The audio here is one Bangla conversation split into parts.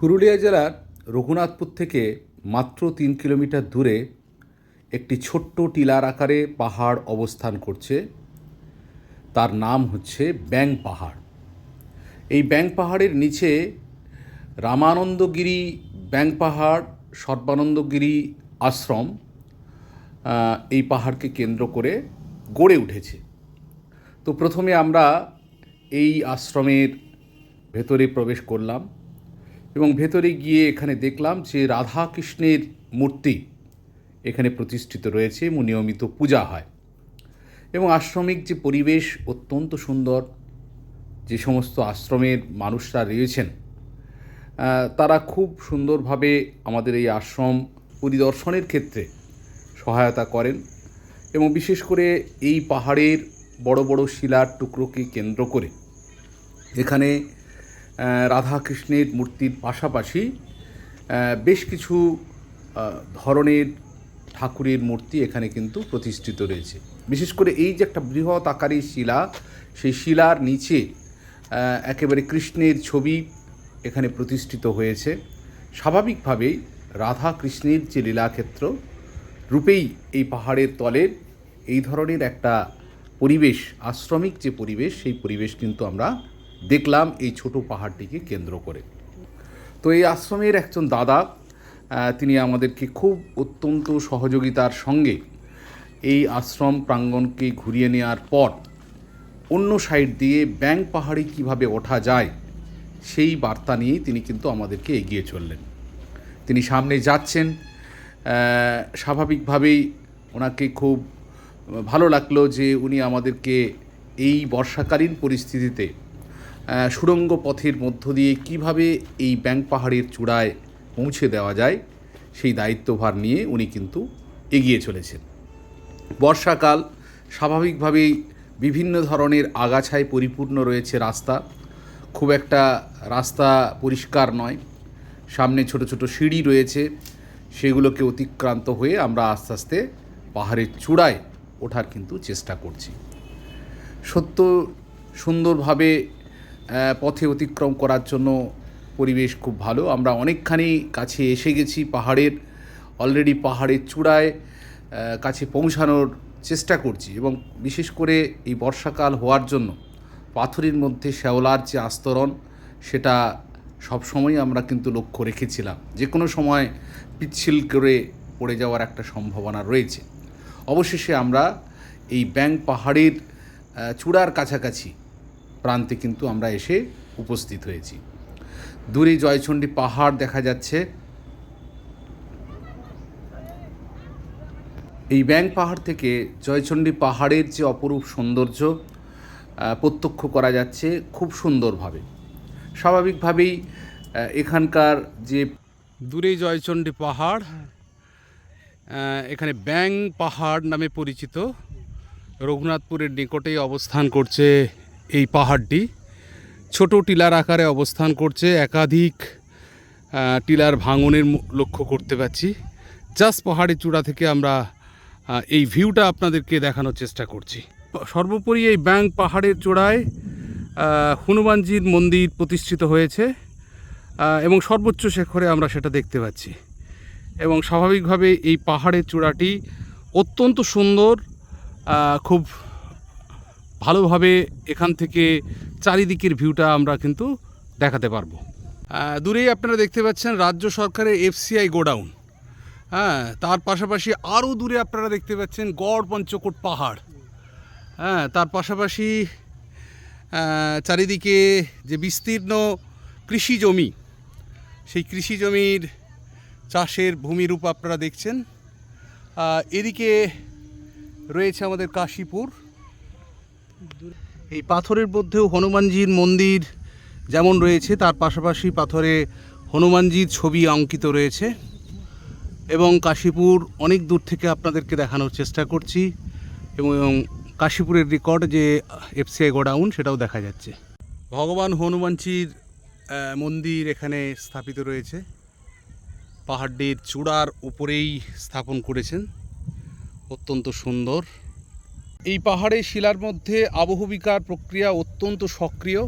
পুরুলিয়া জেলার রঘুনাথপুর থেকে মাত্র তিন কিলোমিটার দূরে একটি ছোট্ট টিলার আকারে পাহাড় অবস্থান করছে। তার নাম হচ্ছে ব্যাং পাহাড়। এই ব্যাং পাহাড়ের নিচে রামানন্দগিরি ব্যাং পাহাড়, সর্বানন্দগিরি আশ্রম এই পাহাড়কে কেন্দ্র করে গড়ে উঠেছে। তো প্রথমে আমরা এই আশ্রমের ভেতরে প্রবেশ করলাম। এবং ভেতরে গিয়ে এখানে দেখলাম যে রাধা কৃষ্ণের মূর্তি এখানে প্রতিষ্ঠিত রয়েছে এবং নিয়মিত পূজা হয়। এবং আশ্রমিক যে পরিবেশ অত্যন্ত সুন্দর, যে সমস্ত আশ্রমের মানুষরা রয়েছেন তারা খুব সুন্দরভাবে আমাদের এই আশ্রম পরিদর্শনের ক্ষেত্রে সহায়তা করেন এবং বিশেষ করে এই পাহাড়ের বড় বড় শিলার টুকরোকে কেন্দ্র করে এখানে আহ, রাধাকৃষ্ণের মূর্তির পাশাপাশি বেশ কিছু ধরনের ঠাকুরের মূর্তি এখানে কিন্তু প্রতিষ্ঠিত রয়েছে। বিশেষ করে এই যে একটা বৃহৎ আকারের শিলা সেই শিলার নিচে একেবারে কৃষ্ণের ছবি এখানে প্রতিষ্ঠিত হয়েছে। স্বাভাবিকভাবেই রাধা কৃষ্ণের যে লীলাক্ষেত্র রূপেই এই পাহাড়ের তলের এই ধরনের একটা পরিবেশ আশ্রমিক যে পরিবেশ সেই পরিবেশ কিন্তু আমরা দেখলাম এই ছোট পাহাড়টিকে কেন্দ্র করে। তো এই আশ্রমের একজন দাদা তিনি আমাদেরকে খুব অত্যন্ত সহযোগিতার সঙ্গে এই আশ্রম প্রাঙ্গণকে ঘুরিয়ে নেওয়ার পর অন্য সাইড দিয়ে ব্যাং পাহাড়ে কীভাবে ওঠা যায়, সেই বার্তা নিয়ে তিনি কিন্তু আমাদেরকে এগিয়ে চললেন। তিনি সামনে যাচ্ছেন স্বাভাবিকভাবেই ওনাকে খুব ভালো লাগল যে উনি আমাদেরকে এই বর্ষাকালীন পরিস্থিতিতে সুড়ঙ্গ পথের মধ্য দিয়ে কীভাবে এই ব্যাংক পাহাড়ের চূড়ায় পৌঁছে দেওয়া যায়, সেই দায়িত্বভার নিয়ে উনি কিন্তু এগিয়ে চলেছেন। বর্ষাকাল স্বাভাবিকভাবেই বিভিন্ন ধরনের আগাছায় পরিপূর্ণ রয়েছে রাস্তা। খুব একটা রাস্তা পরিষ্কার নয়। সামনে ছোট ছোট সিঁড়ি রয়েছে। সেগুলোকে অতিক্রান্ত হয়ে আমরা আস্তে আস্তে পাহাড়ের চূড়ায় ওঠার কিন্তু চেষ্টা করছি। সত্য সুন্দরভাবে পথে অতিক্রম করার জন্য পরিবেশ খুব ভালো। আমরা অনেকখানি কাছে এসে গেছি পাহাড়ের অলরেডি পাহাড়ের চূড়ায় কাছে পৌঁছানোর চেষ্টা করছি এবং বিশেষ করে এই বর্ষাকাল হওয়ার জন্য পাথরের মধ্যে শ্যাওলার যে আস্তরণ, সেটা সবসময় আমরা কিন্তু লক্ষ্য রেখেছিলাম। যে কোনো সময় পিচ্ছিল করে পড়ে যাওয়ার একটা সম্ভাবনা রয়েছে। অবশেষে আমরা এই ব্যাং পাহাড়ের চূড়ার কাছাকাছি প্রান্তে কিন্তু আমরা এসে উপস্থিত হয়েছি। দূরে জয়চণ্ডী পাহাড় দেখা যাচ্ছে। এই ব্যাং পাহাড় থেকে জয়চণ্ডী পাহাড়ের যে অপরূপ সৌন্দর্য প্রত্যক্ষ করা যাচ্ছে খুব সুন্দরভাবে। স্বাভাবিকভাবেই এখানকার যে দূরে জয়চণ্ডী পাহাড় এখানে ব্যাং পাহাড় নামে পরিচিত। রঘুনাথপুরের নিকটেই অবস্থান করছে এই পাহাড়টি। ছোট টিলার আকারে অবস্থান করছে, একাধিক টিলার ভাঙনের লক্ষ্য করতে পারছি জাস্ট পাহাড়ের চূড়া থেকে আমরা এই ভিউটা আপনাদেরকে দেখানোর চেষ্টা করছি। সর্বোপরি এই ব্যাং পাহাড়ের চূড়ায় হনুমানজির মন্দির প্রতিষ্ঠিত হয়েছে এবং সর্বোচ্চ শেখরে আমরা সেটা দেখতে পাচ্ছি। এবং স্বাভাবিকভাবে এই পাহাড়ের চূড়াটি অত্যন্ত সুন্দর খুব ভালোভাবে এখান থেকে চারিদিকের ভিউটা আমরা কিন্তু দেখাতে পারব। দূরেই আপনারা দেখতে পাচ্ছেন রাজ্য সরকারের এফসিআই গোডাউন। হ্যাঁ তার পাশাপাশি আরও দূরে আপনারা দেখতে পাচ্ছেন গড় পঞ্চকোট পাহাড়। হ্যাঁ তার পাশাপাশি চারিদিকে যে বিস্তীর্ণ কৃষি জমি, সেই কৃষি জমির চাষের ভূমিরূপ আপনারা দেখছেন। এদিকে রয়েছে আমাদের কাশীপুর। এই পাথরের মধ্যেও হনুমানজির মন্দির যেমন রয়েছে, তার পাশাপাশি পাথরে হনুমানজির ছবি অঙ্কিত রয়েছে এবং কাশীপুর অনেক দূর থেকে আপনাদেরকে দেখানোর চেষ্টা করছি এবং কাশীপুরের রেকর্ড যে এফসিআই গোডাউন সেটাও দেখা যাচ্ছে। ভগবান হনুমানজির মন্দির এখানে স্থাপিত রয়েছে। পাহাড়টির চূড়ার উপরেই স্থাপন করেছেন। অত্যন্ত সুন্দর। এই পাহাড়ে শিলার মধ্যে আবহবিকার প্রক্রিয়া অত্যন্ত সক্রিয়।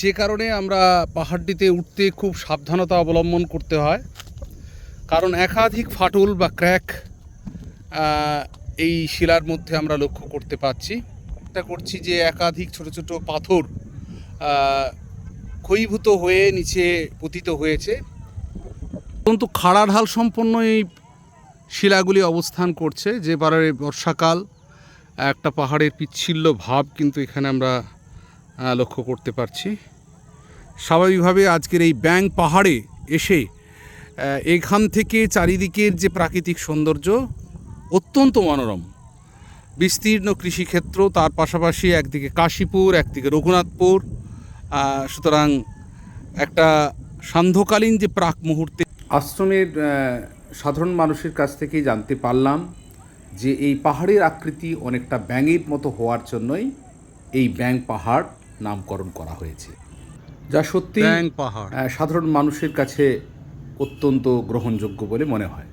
যে কারণে আমরা পাহাড়টিতে উঠতে খুব সাবধানতা অবলম্বন করতে হয়। কারণ একাধিক ফাটল বা ক্র্যাক এই শিলার মধ্যে আমরা লক্ষ্য করতে পারছি এটা করছি যে একাধিক ছোট ছোট পাথর ক্ষয়ীভূত হয়ে নিচে পতিত হয়েছে। অত্যন্ত খাড়া ঢাল সম্পন্ন এই শিলাগুলি অবস্থান করছে, যে বারে বর্ষাকাল। একটা পাহাড়ের পিচ্ছিল্য ভাব কিন্তু এখানে আমরা লক্ষ্য করতে পারছি। স্বাভাবিকভাবে আজকের এই ব্যাং পাহাড়ে এসে এখান থেকে চারিদিকের যে প্রাকৃতিক সৌন্দর্য অত্যন্ত মনোরম। বিস্তীর্ণ কৃষিক্ষেত্র, তার পাশাপাশি একদিকে কাশীপুর, একদিকে রঘুনাথপুর সুতরাং একটা সান্ধ্যকালীন যে প্রাক মুহূর্তে আশ্রমের সাধারণ মানুষের কাছ থেকেই জানতে পারলাম। যে এই পাহাড়ের আকৃতি অনেকটা ব্যাঙের মতো হওয়ার জন্যই এই ব্যাং পাহাড় নামকরণ করা হয়েছে। যা সত্যি পাহাড়। সাধারণ মানুষের কাছে অত্যন্ত গ্রহণযোগ্য বলে মনে হয়।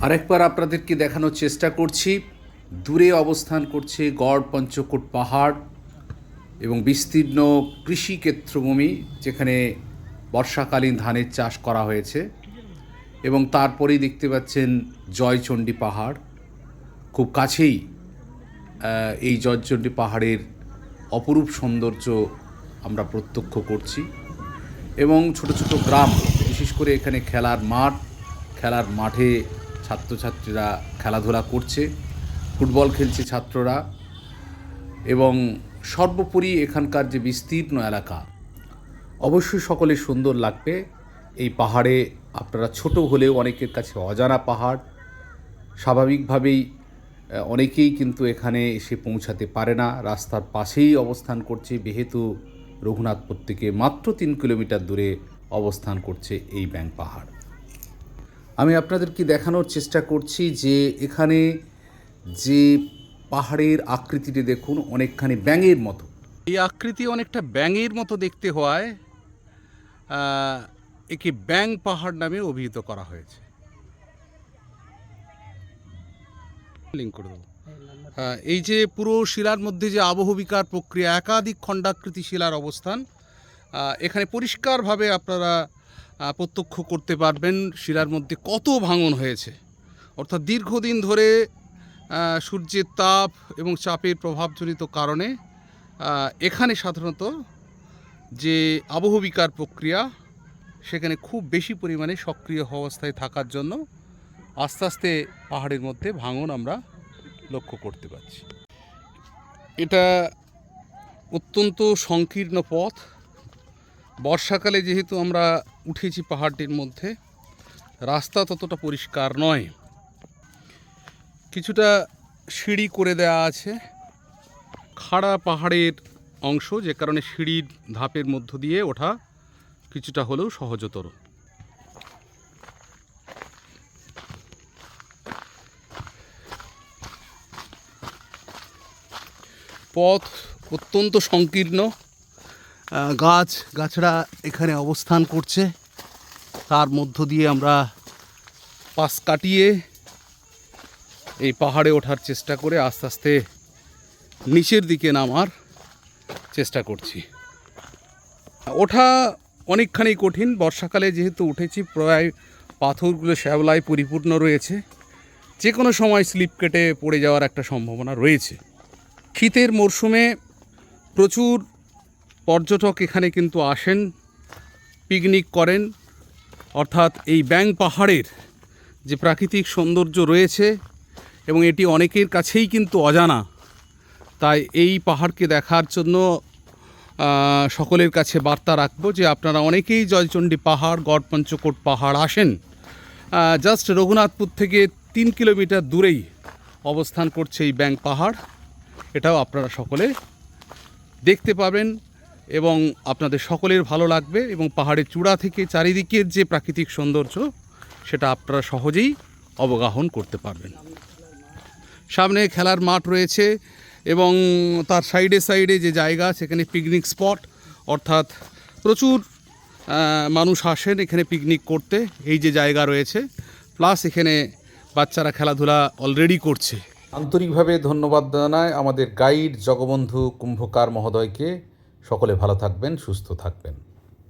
আরেকবার আপনাদেরকে দেখানোর চেষ্টা করছি। দূরে অবস্থান করছে গড় পঞ্চকোট পাহাড় এবং বিস্তীর্ণ কৃষি ক্ষেত্রভূমি যেখানে বর্ষাকালীন ধানের চাষ করা হয়েছে। এবং তারপরেই দেখতে পাচ্ছেন জয়চণ্ডী পাহাড়। খুব কাছেই এই জয়চণ্ডী পাহাড়ের অপরূপ সৌন্দর্য আমরা প্রত্যক্ষ করছি এবং ছোট ছোট গ্রাম, বিশেষ করে এখানে খেলার মাঠ, খেলার মাঠে ছাত্রছাত্রীরা খেলাধুলা করছে, ফুটবল খেলছে ছাত্ররা এবং সর্বোপরি এখানকার যে বিস্তীর্ণ এলাকা, অবশ্যই সকলে সুন্দর লাগবে। এই পাহাড়ে আপনারা ছোট হলেও অনেকের কাছে অজানা পাহাড়, স্বাভাবিকভাবেই অনেকেই কিন্তু এখানে এসে পৌঁছাতে পারে না। রাস্তার পাশেই অবস্থান করছে যেহেতু রঘুনাথপুর থেকে মাত্র তিন কিলোমিটার দূরে অবস্থান করছে এই ব্যাং পাহাড়। আমি আপনাদেরকে দেখানোর চেষ্টা করছি যে এখানে যে পাহাড়ের আকৃতিটি দেখুন, অনেকখানি ব্যাঙের মতো। এই আকৃতি অনেকটা ব্যাঙের মতো দেখতে হওয়ায় একে ব্যাং পাহাড় নামে অভিহিত করা হয়েছে। লিঙ্ক করে দেবো। আহ, এই যে পুরো শিলার মধ্যে যে আবহবিকার প্রক্রিয়া একাধিক খণ্ডাকৃতি শিলার অবস্থান এখানে পরিষ্কারভাবে আপনারা প্রত্যক্ষ করতে পারবেন শিলার মধ্যে কত ভাঙন হয়েছে। অর্থাৎ দীর্ঘদিন ধরে সূর্যের তাপ এবং চাপের প্রভাবজনিত কারণে এখানে সাধারণত যে আবহবিকার প্রক্রিয়া সেখানে খুব বেশি পরিমাণে সক্রিয় অবস্থায় থাকার জন্য আস্তে আস্তে পাহাড়ের মধ্যে ভাঙন আমরা লক্ষ্য করতে পারছি। এটা অত্যন্ত সংকীর্ণ পথ। বর্ষাকালে যেহেতু আমরা উঠেছি পাহাড়টির মধ্যে, রাস্তা ততটা পরিষ্কার নয়। কিছুটা সিঁড়ি করে দেওয়া আছে। খাড়া পাহাড়ের অংশ, যে কারণে সিঁড়ির ধাপের মধ্য দিয়ে ওঠা কিছুটা হলেও সহজতর। পথ অত্যন্ত সংকীর্ণ গাছ, গাছড়া এখানে অবস্থান করছে। তার মধ্য দিয়ে আমরা পাশ কাটিয়ে এই পাহাড়ে ওঠার চেষ্টা করে আস্তে আস্তে নিচের দিকে নামার চেষ্টা করছি। ওঠা অনেকখানি কঠিন, বর্ষাকালে যেহেতু উঠেছি, প্রায় পাথরগুলো শ্যাওলায় পরিপূর্ণ রয়েছে। যে কোনো সময় স্লিপ কেটে পড়ে যাওয়ার একটা সম্ভাবনা রয়েছে। শীতের মরশুমে প্রচুর পর্যটক এখানে কিন্তু আসেন পিকনিক করেন। অর্থাৎ এই ব্যাং পাহাড়ের যে প্রাকৃতিক সৌন্দর্য রয়েছে এবং এটি অনেকের কাছেই কিন্তু অজানা, তাই এই পাহাড়কে দেখার জন্য সকলের কাছে বার্তা রাখব যে আপনারা অনেকেই জয়চণ্ডী পাহাড়, গড়পঞ্চকোট পাহাড় আসেন। জাস্ট রঘুনাথপুর থেকে তিন কিলোমিটার দূরেই অবস্থান করছে এই ব্যাং পাহাড়। এটাও আপনারা সকলে দেখতে পাবেন এবং আপনাদের সকলের ভালো লাগবে এবং পাহাড়ের চূড়া থেকে চারিদিকের যে প্রাকৃতিক সৌন্দর্য, সেটা আপনারা সহজেই অবগাহন করতে পারবেন। সামনে খেলার মাঠ রয়েছে এবং তার সাইডে সাইডে যে জায়গা সেখানে পিকনিক স্পট, অর্থাৎ প্রচুর মানুষ আসেন এখানে পিকনিক করতে। এই যে জায়গা রয়েছে, প্লাস এখানে বাচ্চারা খেলাধুলা অলরেডি করছে। আন্তরিকভাবে ধন্যবাদ জানায় আমাদের গাইড জগবন্ধু কুম্ভকার মহোদয়কে। সকলে ভালো থাকবেন সুস্থ থাকবেন।